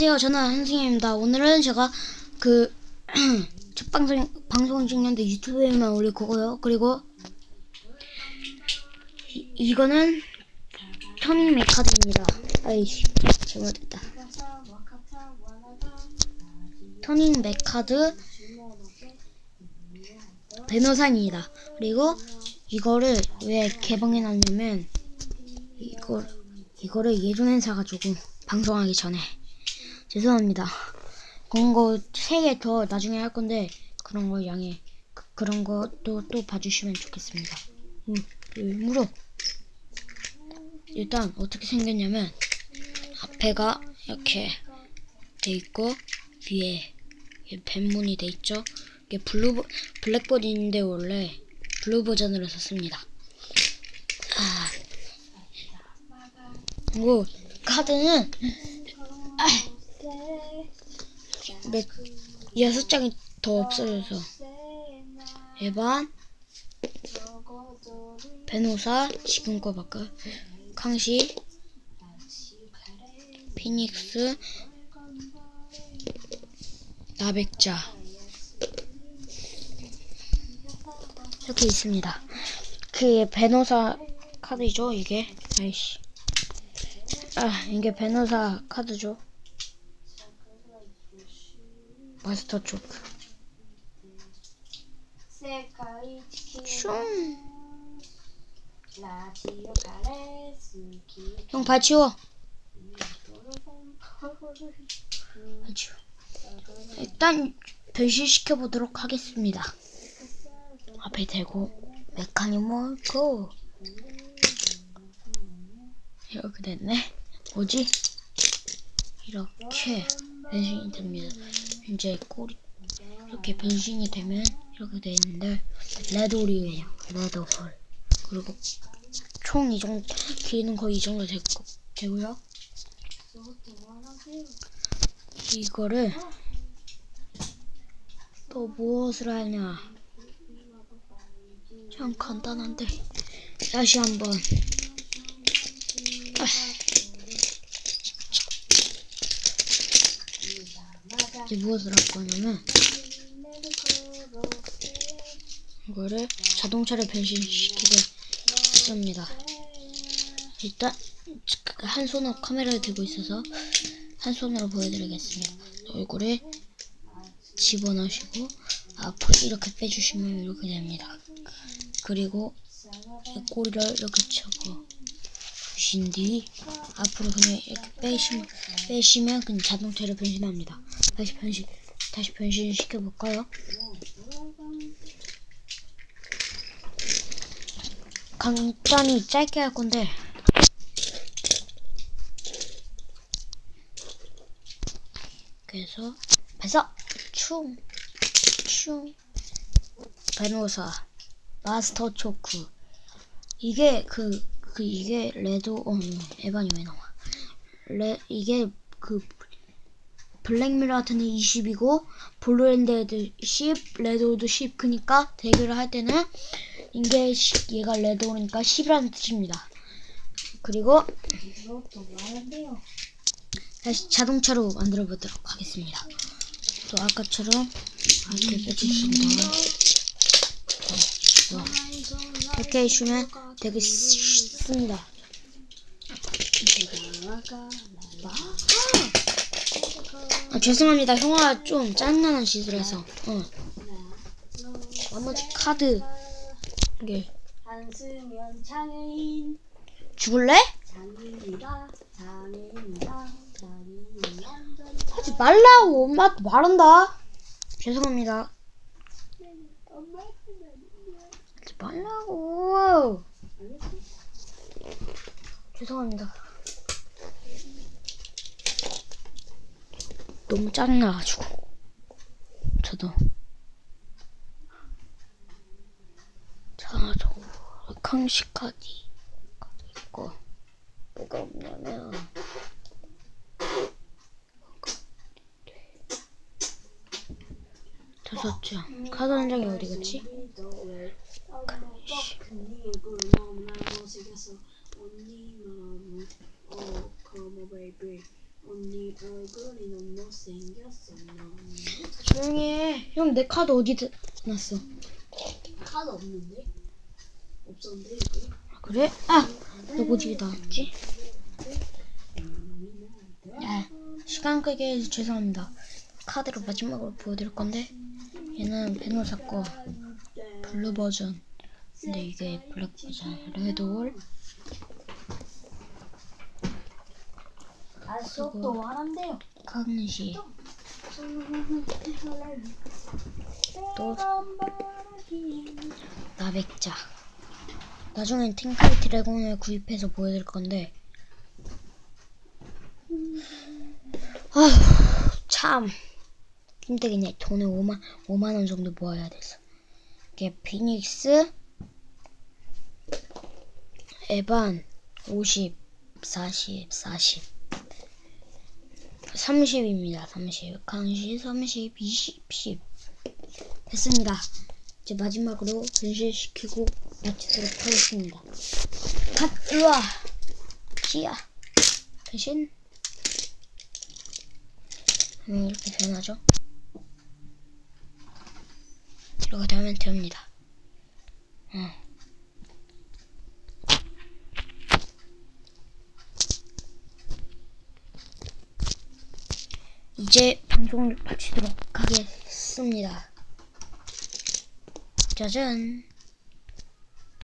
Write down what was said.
안녕하세요. 저는 한승현입니다. 오늘은 제가 그 첫 방송 방송 찍는데 유튜브에만 올릴 거고요. 그리고 이, 이거는 터닝 메카드입니다. 아이씨 잘못했다. 터닝 메카드 변호사입니다. 그리고 이거를 왜 개봉해 놨냐면 이거 이거를 예전에 사가지고 방송하기 전에 죄송합니다. 그런 거세개 더 나중에 할 건데 그런 거 양해 그, 런 것도 또 봐주시면 좋겠습니다. 음, 일부러 일단 어떻게 생겼냐면 앞에가 이렇게 돼 있고 위에 뱀문이 돼 있죠. 이게 블루 버- 블랙보드인데 원래 블루 버전으로 썼습니다. 아, 그리고 카드는 몇 여섯 장이 더 없어져서. 에반 베노사 지금 거 바꿔康熙 피닉스 나백자. 이렇게 있습니다. 그 베노사 카드죠 이게? 아이씨. 아 이게 베노사 카드죠 마스터 초크 형 받치워. 받치워. 일단 변신시켜보도록 하겠습니다. 앞에 대고 메카니모고. 이렇게 됐네. 뭐지? 이렇게. 변신이 됩니다. 이제 꼬리 이렇게 변신이 되면 이렇게 되는데 레돌이에요. 레돌. 그리고 총 이 정도 길이는 거의 이 정도 될 거, 되고요. 이거를 또 무엇을 하냐? 참 간단한데 다시 한번. 아. 이제 무엇을 할 거냐면 이거를 자동차를 변신시키겠습니다 일단 한 손으로 카메라를 들고 있어서 한 손으로 보여드리겠습니다. 얼굴에 집어넣으시고 앞으로 이렇게 빼주시면 이렇게 됩니다. 그리고 이 꼬리를 이렇게 쳐고 주신 뒤 앞으로 그냥 이렇게 빼시면 빼시면 그냥 자동차로 변신합니다. 다시 변신 다시 변신 시켜볼까요? 간단히 짧게 할 건데. 그래서 배서 충충 베노사 마스터 초크. 이게 그 그 이게 레드 어 에반이 왜 나와? 레 이게 그 블랙미러 같은 애 20이고 블루랜드 10, 레드오드 10 그니까 대결을 할 때는 이게 얘가 레드오니까 10이라는 뜻입니다. 그리고 다시 자동차로 만들어 보도록 하겠습니다. 또 아까처럼 이렇게 빼주시면 어, 어. 이렇게 해주면 되겠습니다. 아, 죄송합니다. 형아 좀 짠나는 짓을 해서. 어. 나머지 카드 이게 죽을래? 하지 말라고 엄마한테 말한다. 죄송합니다. 하지 말라고. 죄송합니다. 너무 짜증나가지고. 저도. 자, 저,康熙카디. 있고. 뭐가 없냐면. 다섯 장. 카드 한 장이 어디 갔지? 언니 언니 얼굴이 너무 못생겼어. 너무. 조용히 해. 형 내 카드 어디 놨어? 카드 없는데? 없었는데 이거? 아, 그래? 아! 너 어디 나왔지? 아, 시간 끄게 해서 죄송합니다. 카드로 마지막으로 보여드릴 건데 얘는 베노사 거 블루 버전 근데 이게 블랙 버전 레드홀 아 수업도 말한대요. 강시 또 나백자. 나중엔 팅카이 드래곤을 구입해서 보여드릴 건데. 아휴 참. 힘들겠네. 돈을 5만, 5만 원 정도 모아야 돼서. 이게 피닉스? 에반 50 40 40 30입니다. 30 강시 30 20 10 됐습니다. 이제 마지막으로 변신시키고 마치도록 하겠습니다. 갓 으아 시야. 변신. 음, 이렇게 변하죠? 이렇게 되면 됩니다. 어. 이제 방송을 마치도록 하겠습니다. 짜잔